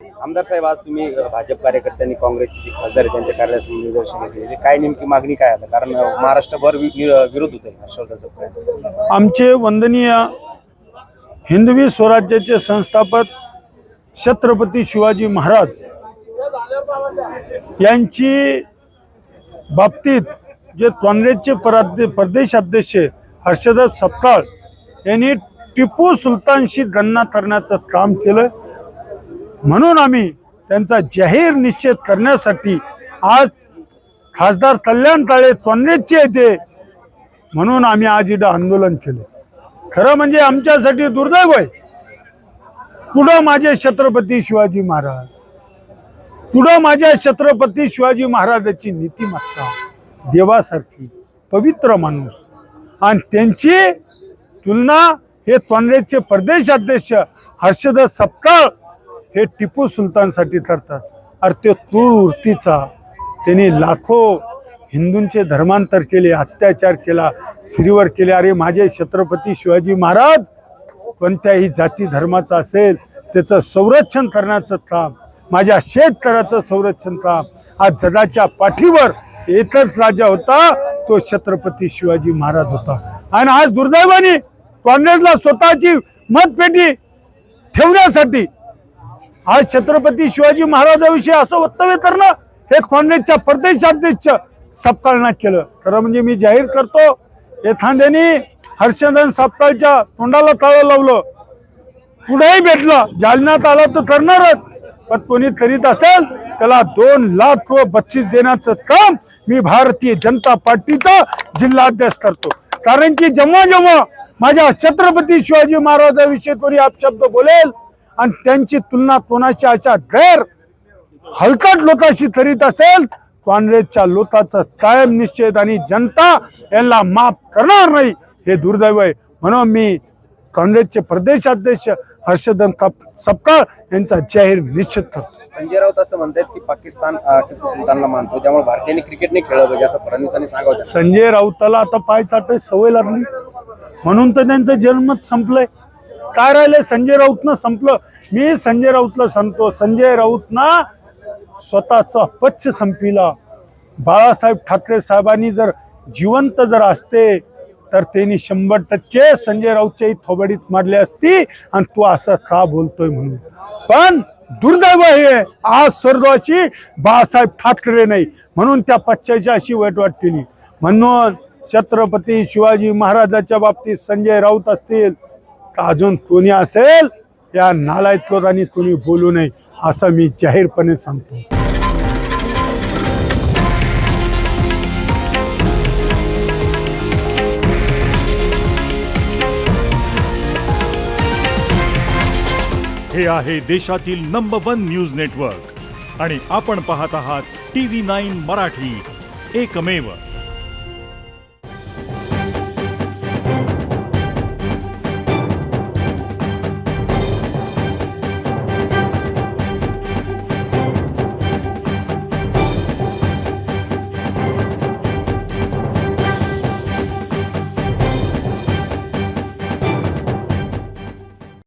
आमदार साहेब आज तुम्ही भाजप कार्यकर्त्यांनी काँग्रेसची जी खासदार आहे त्यांच्या कार्यालयासमोर निदर्शनं केलेली काय नेमकी मागणी काय आता? कारण महाराष्ट्रभर वि- नि- विरोध होतोय हर्षवर्धन आमचे वंदनीय हिंदवी स्वराज्याचे संस्थापक छत्रपती शिवाजी महाराज यांची बाबतीत जे काँग्रेसचे प्रदेश प्रदेशाध्यक्ष हर्षदत्त सत्ताळ यांनी टिपू सुलतानशी गणना करण्याचं काम केलं. म्हणून आम्ही त्यांचा जाहीर निश्चित करण्यासाठी आज खासदार कल्याण काळे काँग्रेसचे येते म्हणून आम्ही आज इथं आंदोलन केलं. खरं म्हणजे आमच्यासाठी दुर्दैव आहे. पुढं माझे छत्रपती शिवाजी महाराज पुढं माझ्या छत्रपती शिवाजी महाराजाची नीतिमत्ता देवासारखी पवित्र माणूस आणि त्यांची तुलना हे तोंग्रेसचे प्रदेश अध्यक्ष हर्षद सपकाळ हे टिपू सुलतानसाठी ठरतात. अरे ते तूर उर्तीचा. त्यांनी लाखो हिंदूंचे धर्मांतर केले अत्याचार केला श्रीवर केले. अरे माझे छत्रपती शिवाजी महाराज कोणत्याही जाती धर्माचा असेल त्याचं संरक्षण करण्याचं काम माझ्या शेतकऱ्याचं संरक्षण काम आज जगाच्या पाठीवर एकच राजा होता तो छत्रपती शिवाजी महाराज होता. आणि आज दुर्दैवाने काँग्रेसला स्वतःची मतपेटी ठेवण्यासाठी आज छत्रपती शिवाजी महाराजाविषयी असं वक्तव्य करणं हे काँग्रेसच्या प्रदेशाध्यक्ष सपकाळनं केलं. खरं म्हणजे मी जाहीर करतो एखाद्याने हर्षवर्धन सपकाळच्या तोंडाला ताळं लावलं कुठेही भेटलं जालन्यात आलं तर करणारच. पण कोणी करीत असेल त्याला दोन लाख व बक्षीस देण्याचं काम मी भारतीय जनता पार्टीचा जिल्हाध्यक्ष करतो. कारण की जेव्हा जेव्हा माझ्या छत्रपती शिवाजी महाराजाविषयी कोणी अपशब्द बोलेल आणि त्यांची तुलना कोणाची अशा गैर हलकट लोकांशी करीत असेल काँग्रेसच्या लोकांचं कायम निश्चित आणि जनता यांना माफ करणार नाही हे दुर्दैव आहे. म्हणून मी काँग्रेसचे प्रदेशाध्यक्ष हर्षवर्धन सपकाळ यांचा जाहीर निश्चित करतो. संजय राऊत असं म्हणतात की पाकिस्तान टिपू सुलतानला मानतो त्यामुळे भारतीयांनी क्रिकेट नाही खेळलं पाहिजे असं फडणवीसांनी सांगावं. संजय राऊताला आता पाय चाटायची सवय लागली. म्हणून तर त्यांचं जन्मच संपलंय. काय राहिलंय संजय राऊतनं संपलं. मी संजय राऊतला सांगतो संजय राऊतना स्वतःचा पक्ष संपिला बाळासाहेब ठाकरे साहेबांनी जर जिवंत जर असते तर त्यांनी शंभर टक्के संजय राऊतच्याही थोबडीत मारली असती आणि तू असं का बोलतोय म्हणून. पण दुर्दैव हे आज स्वर्गाशी बाळासाहेब ठाकरे नाही म्हणून त्या पक्षाची अशी वाईट वाट केली म्हणून छत्रपती शिवाजी महाराजाच्या बाबतीत संजय राऊत असतील तर अजून कोणी असेल या नालायक कोणी बोलू नये असं मी जाहीरपणे सांगतो. हे आहे देशातील नंबर वन न्यूज नेटवर्क आणि आपण पाहत आहात टी व्ही नाईन मराठी. एकमेव.